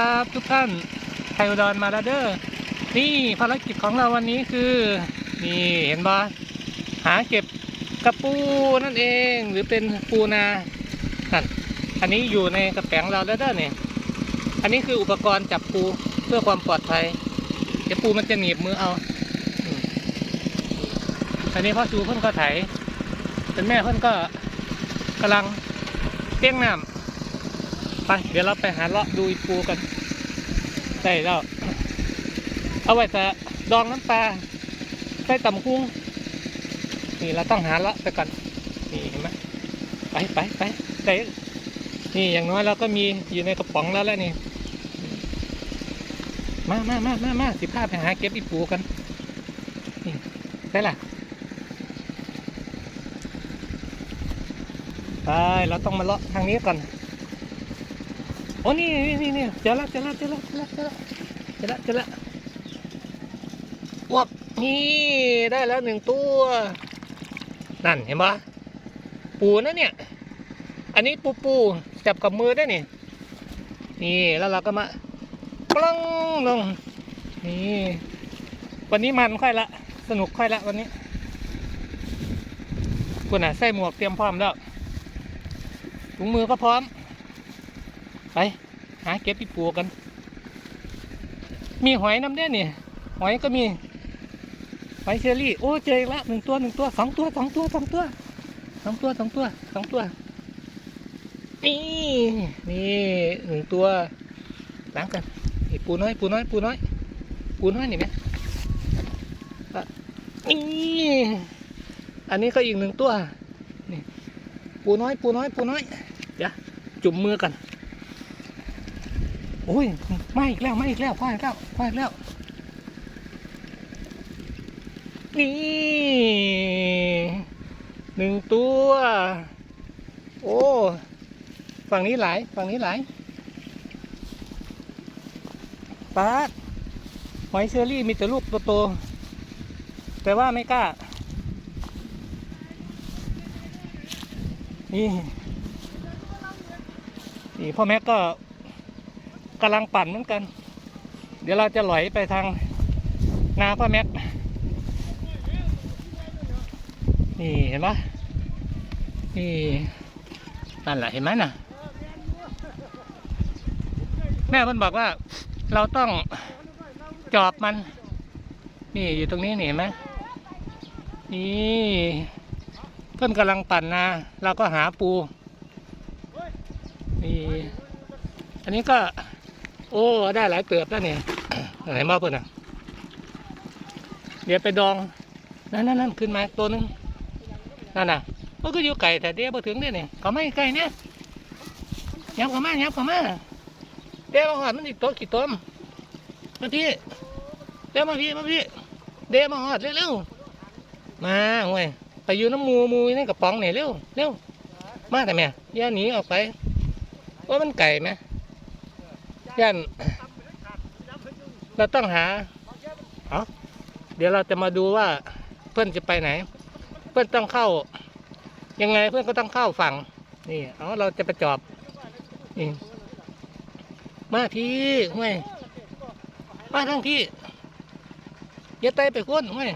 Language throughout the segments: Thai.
ครับทุกท่านไทยอุดรมาแล้วเด้อนี่ภารกิจของเราวันนี้คือนี่เห็นบ่หาเก็บกระปูนั่นเองหรือเป็นปูนาอันนี้อยู่ในกระแป๋งเราแล้วเด้อเนี่ยอันนี้คืออุปกรณ์จับปูเพื่อความปลอดภัยเดี๋ยวปูมันจะหนีบมือเอา อันนี้พ่อจูเพิ่นก็ไถเป็นแม่เพิ่นก็กำลังเตี้ยงน้ำ ไปเดี๋ยวเราไปหาเลาะดูอีปูกันได้แล้วเอาไว้แต่ดองน้ำปลาใส่ตำคุ้งนี่เราต้องหาเลาะไปก่อนนี่เห็นไหมไปไปไปได้นี่อย่างน้อยเราก็มีอยู่ในกระป๋องแล้วแหล้วนี่มามามามามาสิพาไปหาเก็บอีปูกันนี่ได้ละไปเราต้องมาเลาะทางนี้ก่อน โอ้นี่นี่นี่นี่เจอแล้วเจอแล้วเจอแล้วเจอแล้วเจอแล้วเจอแล้วเจอแล้ววับนี่ได้แล้วหนึ่งตัว นั่นเห็นปะปูนะเนี่ย อันนี้ปูปูจับกับมือได้นี่นี่แล้วเราก็มาปลังลงนี่วันนี้มันค่อยละ สนุกค่อยละวันนี้คุณอะใส่หมวกเตรียมพร้อมแล้วถุงมือก็พร้อม ไป หาเก็บปีปูกัน มีหอยน้ำเด้เนี่ยหอยก็มี หอยเชอรี่ โอ้เจออีกแล้วหนึ่งตัวหนึ่งตัวสองตัวสองตัวสองตัวสองตัวสองตัวสองตัว นี่นี่หนึ่งตัวล้างกันนี่ปูน้อยปูน้อยปูน้อย ปูน้อยนี่ไหมนี่อันนี้ก็อีกหนึ่งตัวนี่ปูน้อยปูน้อยปูน้อย เดี๋ยวจุ่มมือกัน โอ้ยไม่อีกแล้วไม่อีกแล้วพ่ออีกแล้วพ่ออีกแล้ว นี่หนึ่งตัว โอ้ฝั่งนี้หลายฝั่งนี้หลายปาดหอยเชอรี่มีแต่ลูกโตๆแต่ว่าไม่กล้า นี่นี่พ่อแม่ก็ กำลังปั่นเหมือนกัน เดี๋ยวเราจะไหลไปทางนาพ่อแม็กนี่เห็นปะนี่นั่นแหละเห็นไหมน่ะ แม่เพิ่นบอกว่าเราต้องจอบมัน นี่อยู่ตรงนี้นี่เห็นไหมนี่เพิ่นกำลังปั่นนาเราก็หาปูนี่อันนี้ก็ โอ้ได้หลายเติบแล้วเนี่ยไหนมาเพิ่นอะเดี๋ยวไปดองนั่นนั่นนั่นขึ้นมาตัวนึงนั่นน่ะมันก็อยู่ไก่แต่เดี๋ยวมาถึงเนี่ยนี่เขาไม่ไก่เนี่ยยับเขามายับเขามาเดี๋ยวมาหอดมันอีกตัวกี่ตัวมาพี่เดี๋ยวมาพี่มาพี่เดี๋ยวมาหอดเร็วๆมาเว้ยไปอยู่น้ำมูมูนี่กับป๋องเนี่ยเร็วเร็วมาแต่แม่ย่าหนีออกไปว่ามันไก่ไหม ย่านเราต้องหาเอาเดี๋ยวเราจะมาดูว่าเพื่อนจะไปไหน เพื่อนต้องเข้า ยังไงเพื่อนก็ต้องเข้าฝั่ง นี่เอาเราจะไปจอบนี่มาพี่ห้วยมาทั้งพี่อย่าไตไปคุ้นห้วย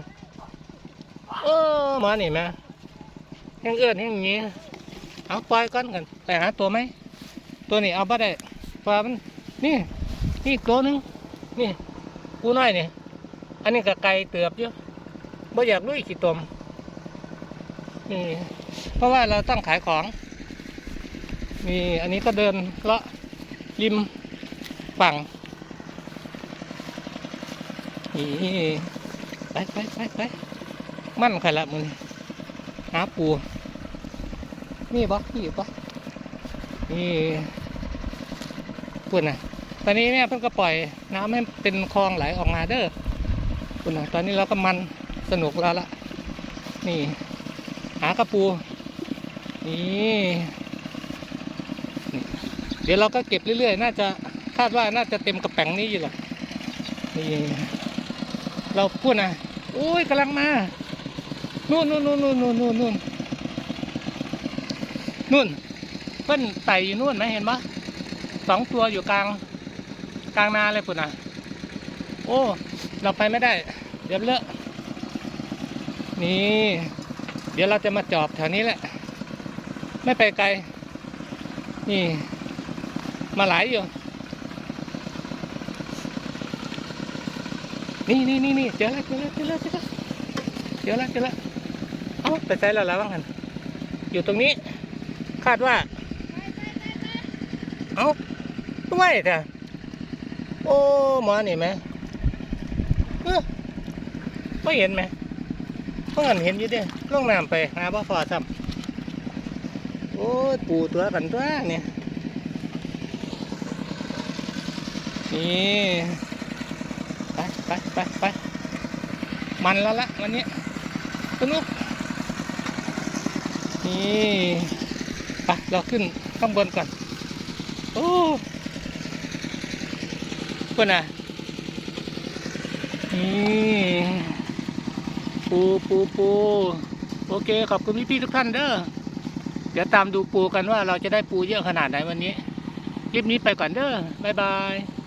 เออมานี่มาแห้งเอื้อนแห้งงี้เอาปล่อยก้อนกันไปหาตัวไหมตัวนี้เอาบ่ได้เพรามัน นี่นี่ตัวหนึงนี่ปูน้อยนี่อันนี้ก็ไก่เตือบเยอะบ่อยากลุยขี้ตมนี่เพราะว่าเราต้องขายของนี่อันนี้ก็เดินเลาะริมฝั่งนี่ไปไปไปไปมั่นใครละมึงหาปูนี่บ่นี่บ่นี่ปุ่นนะ ตอนนี้เนี่ยเพิ่งก็ปล่อยน้ำให้เป็นคลองไหลออกมาเด้อคุณตอนนี้เราก็มันสนุกแล้วละนี่ หากระปูนี่เดี๋ยวเราก็เก็บเรื่อยๆ น่าจะคาดว่าน่าจะเต็มกระแป๋งนี้อยู่หรอกนี่เราพูดนะอุ้ยกำลังมานู่นนู่นนู่นนู่นนู่นนู่นนู่นนู่นเพิ่นไต่อยู่นู่นไหมเห็นปะสองตัวอยู่กลาง กลางนาเลยปุ่นอะโอ้ เราไปไม่ได้ เดี๋ยวเลอะนี่ เดี๋ยวเราจะมาจอบแถวนี้แหละ ไม่ไปไกล นี่ มาหลายอยู่ นี่นี่นี่นี่เจอแล้วเจอแล้วเจอแล้วเจอแล้วเจอแล้วเจอแล้วเอ้าไปใส่แล้วแล้วบ้างกันอยู่ตรงนี้ คาดว่า เอ้าไม่เถอะ โอ้มานี่ไหมเออไม่เห็นไหมเพิ่งเห็นอยู่เด้ล่องน้ำไปหาบ่ฟอซ้ำโอ้ยปูตัวกันตัวเนี่ยนี่ไปไปไปไปมันแล้วละวันนี้สนุกนี่ไปเราขึ้นข้างบนก่อนโอ้ ปุ่นอะนี่ปูปูปูโอเค ขอบคุณพี่พี่ๆทุกท่านเด้อเดี๋ยวตามดูปูกันว่าเราจะได้ปูเยอะขนาดไหนวันนี้คลิปนี้ไปก่อนเด้อบ๊ายบาย